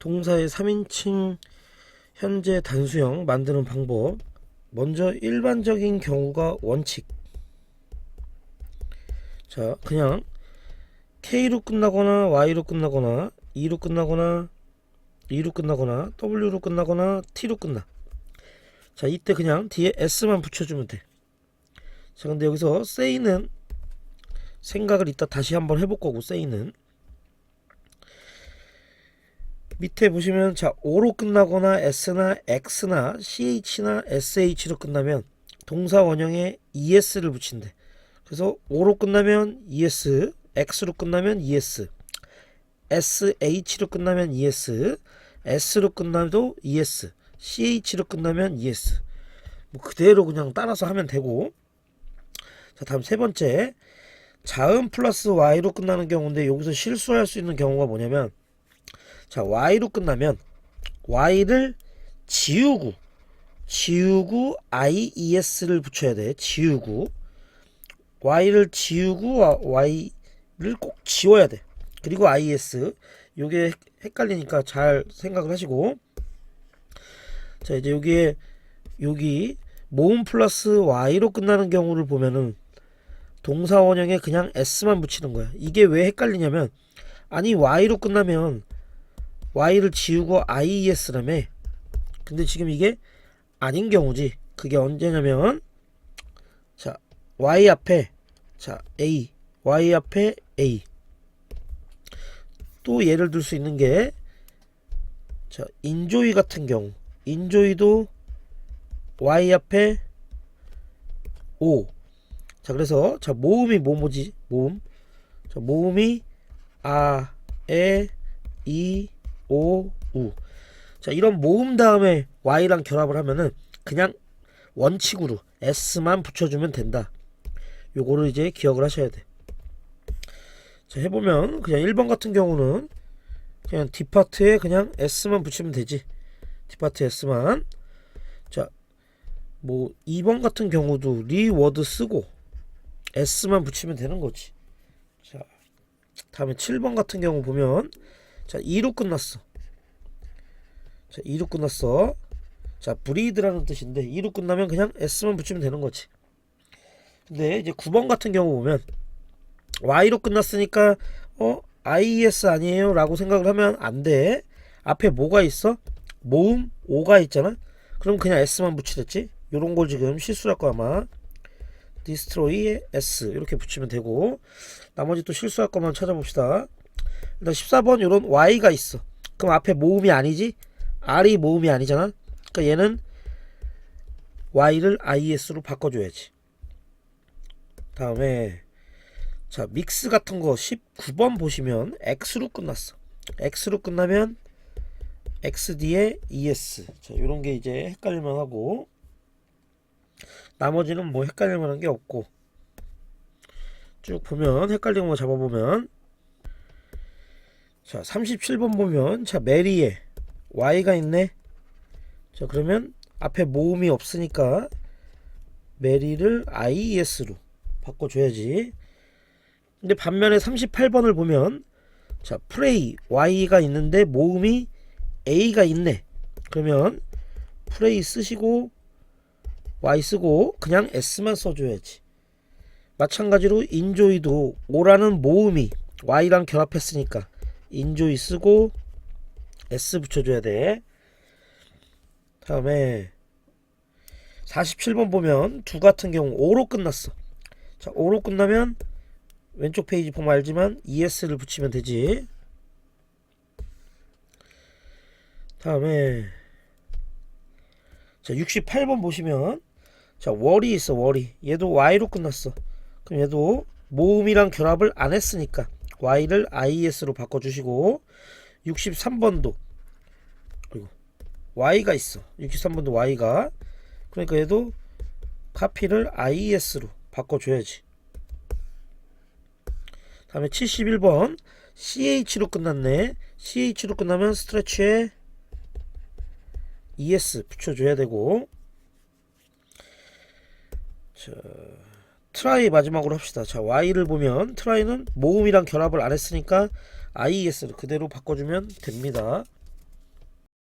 동사의 3인칭 현재 단수형 만드는 방법. 먼저 일반적인 경우가 원칙. 자, 그냥 K로 끝나거나 Y로 끝나거나 E로 끝나거나 E로 끝나거나 W로 끝나거나 T로 끝나. 자, 이때 그냥 뒤에 S만 붙여주면 돼. 자, 근데 여기서 say는 생각을 이따 다시 한번 해볼 거고, say는. 밑에 보시면, 자, O로 끝나거나 S나 X나 CH나 SH로 끝나면 동사 원형에 ES를 붙인대. 그래서 O로 끝나면 ES, X로 끝나면 ES, SH로 끝나면 ES, S로 끝나도 ES, CH로 끝나면 ES. 뭐 그대로 그냥 따라서 하면 되고. 자, 다음 세 번째. 자음 플러스 Y로 끝나는 경우인데 여기서 실수할 수 있는 경우가 뭐냐면 자, Y로 끝나면 Y를 지우고 지우고 IES를 붙여야 돼. 지우고 Y를 지우고 Y를 꼭 지워야 돼. 그리고 IS 요게 헷- 헷갈리니까 잘 생각을 하시고 자 이제 여기에 여기 모음 플러스 y로 끝나는 경우를 보면은 동사 원형에 그냥 s만 붙이는 거야. 이게 왜 헷갈리냐면 아니 y로 끝나면 y를 지우고 ies라며. 근데 지금 이게 아닌 경우지. 그게 언제냐면 자 y 앞에 자 a y 앞에 a 또 예를 들 수 있는 게 자, 인조이 같은 경우. 인조이도 y 앞에 o. 자, 그래서 자, 모음이 뭐뭐지? 모음. 자, 모음이 아, 에, 이, 오, 우. 자, 이런 모음 다음에 y랑 결합을 하면은 그냥 원칙으로 s만 붙여주면 된다. 요거를 이제 기억을 하셔야 돼. 자, 해보면 그냥 1번 같은 경우는 그냥 디파트에 그냥 s만 붙이면 되지. 디파트 s만. 자, 뭐 2번 같은 경우도 리워드 쓰고 s만 붙이면 되는 거지. 자, 다음에 7번 같은 경우 보면 자, 2로 끝났어. 자, 2로 끝났어. 자, 브리드라는 뜻인데 2로 끝나면 그냥 s만 붙이면 되는 거지. 근데 이제 9번 같은 경우 보면 y로 끝났으니까 어 ies 아니에요? 라고 생각을 하면 안 돼. 앞에 뭐가 있어? 모음 o가 있잖아. 그럼 그냥 s만 붙이랬지? 요런 걸 지금 실수할 거야 아마. Destroy에 s 이렇게 붙이면 되고 나머지 또 실수할 것만 찾아봅시다 일단 14번 요런 y가 있어. 그럼 앞에 모음이 아니지? r이 모음이 아니잖아. 그러니까 얘는 y를 is로 바꿔줘야지. 다음에 자, 믹스 같은 거 19번 보시면 X로 끝났어. X로 끝나면 X 뒤에 ES. 자, 요런 게 이제 헷갈릴만 하고. 나머지는 뭐 헷갈릴 만한 게 없고. 쭉 보면 헷갈리는 거 잡아보면 자, 37번 보면 자, 메리에 Y가 있네. 자, 그러면 앞에 모음이 없으니까 메리를 IES로 바꿔줘야지. 근데 반면에 38번을 보면 자 프레이 y가 있는데 모음이 a가 있네 그러면 프레이 쓰시고 y 쓰고 그냥 s만 써줘야지 마찬가지로 인조이도 오라는 모음이 y랑 결합했으니까 인조이 쓰고 s 붙여줘야 돼 다음에 47번 보면 두 같은 경우 5로 끝났어 자 5로 끝나면 왼쪽 페이지 보면 알지만 ES를 붙이면 되지. 다음에 자 68번 보시면 자 월이 있어 월이 얘도 Y로 끝났어. 그럼 얘도 모음이랑 결합을 안 했으니까 Y를 IS로 바꿔주시고 63번도 그리고 Y가 있어. 63번도 Y가 그러니까 얘도 카피를 IS로 바꿔줘야지. 다음에 71번 CH로 끝났네. CH로 끝나면 스트레치에 ES 붙여줘야 되고 자 트라이 마지막으로 합시다. 자 Y를 보면 트라이는 모음이랑 결합을 안 했으니까 IES를 그대로 바꿔주면 됩니다.